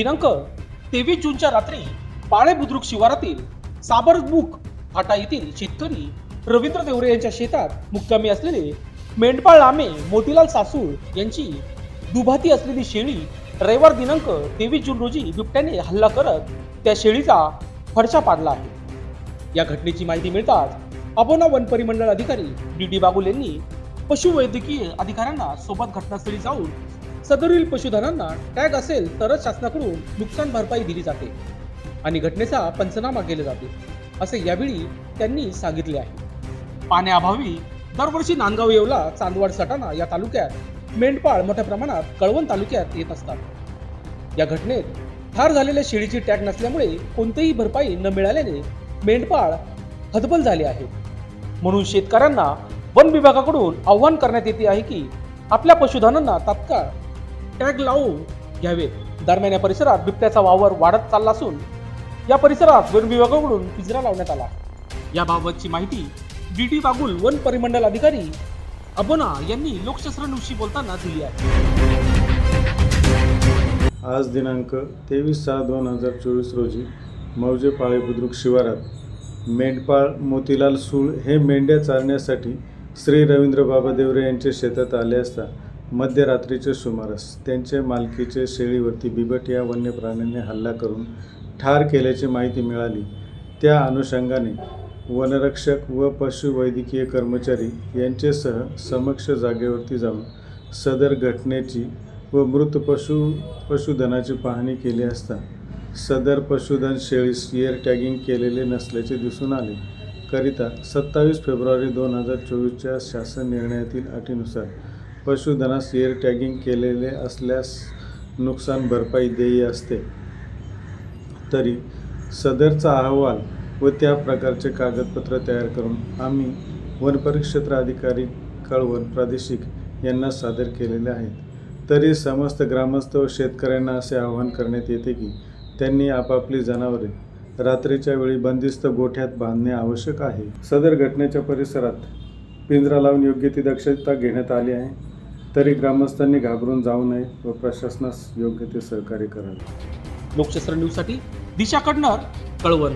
दिनांक तेवीस जूनच्या रात्री पाळे बुद्रुक शिवारातील साबरमुख फाटा येथील शेतकरी रवींद्र देवरे यांच्या शेतात मुक्कामी असलेले मेंढपाळ लामे मोतीलाल सासूळ यांची दुभाती असलेली शेळी रविवार दिनांक तेवीस जून रोजी बिबट्याने हल्ला करत त्या शेळीचा फडशा पाडला आहे. या घटनेची माहिती मिळताच अबोना वन परिमंडळ अधिकारी डी डी बागुल यांनी पशुवैद्यकीय अधिकाऱ्यांना सोबत घटनास्थळी जाऊन सदरील पशुधनांना टॅग असेल तरच शासनाकडून नुकसान भरपाई दिली जाते आणि घटनेचा पंचनामा केले जाते असे यावेळी त्यांनी सांगितले आहे. पाण्याअभावी दरवर्षी नांदगाव येवला चांदवड सटाणा या तालुक्यात मेंढपाळ मोठ्या प्रमाणात कळवण तालुक्यात येत असतात. या घटनेत ठार झालेल्या शेळीची टॅग नसल्यामुळे कोणतीही भरपाई न मिळाल्याने मेंढपाळ हतबल झाले आहे. म्हणून शेतकऱ्यांना वन विभागाकडून आव्हान करण्यात येते आहे की आपल्या पशुधनांना तात्काळ टॅग लावून घ्यावे. दरम्यान या परिसरात बिबट्याचा वावर वाढत चालला असून या परिसरात वन विभागाकडून पिंजरा लावण्यात आला. याबाबतची माहिती डी टी बागुल वन परिमंडल अधिकारी अबोना यांनी लोकशास्त्र बोलताना दिली आहे. आज दिनांक तेवीस सहा दोन हजार चोवीस रोजी मौजे पाळे बुद्रुक शिवारात मेंढपाळ मोतीलाल सूळ हे मेंढ्या चारण्यासाठी श्री रवींद्र बाबा देवरे यांच्या शेतात आले असता मध्यरात्रीचे सुमारास त्यांच्या मालकीचे शेळीवरती बिबट या वन्य प्राण्यांनी हल्ला करून ठार केल्याची माहिती मिळाली. त्या अनुषंगाने वनरक्षक व पशुवैद्यकीय कर्मचारी यांचेसह समक्ष जागेवरती जाऊन सदर घटनेची व मृत पशु पशुधनाची पाहणी केली असता सदर पशुधन शेळीस एअर टॅगिंग केलेले नसल्याचे दिसून आले. करिता सत्तावीस फेब्रुवारी दोन हजार चोवीसच्या शासन निर्णयातील अटीनुसार पशुधनास एअर टॅगिंग केलेले असल्यास नुकसान भरपाई देय असते. तरी सदरचा अहवाल व त्या प्रकारचे कागदपत्र तयार करून आम्ही वनपरिक्षेत्र अधिकारी कळवण प्रादेशिक यांना सादर केलेले आहेत. तरी समस्त ग्रामस्थ व शेतकऱ्यांना असे आवाहन करण्यात येते की त्यांनी आपापली जनावरे रात्रीच्या वेळी बंदिस्त गोठ्यात बांधणे आवश्यक आहे. सदर घटनेच्या परिसरात पिंजरा लावून योग्य ती दक्षता घेण्यात आली आहे. तरी ग्रामस्थांनी घाबरून जाऊ नये व प्रशासनास योग्य ते सहकार्य करावे. लोकशास्त्र न्यूजसाठी दिशा कडणार कळवण.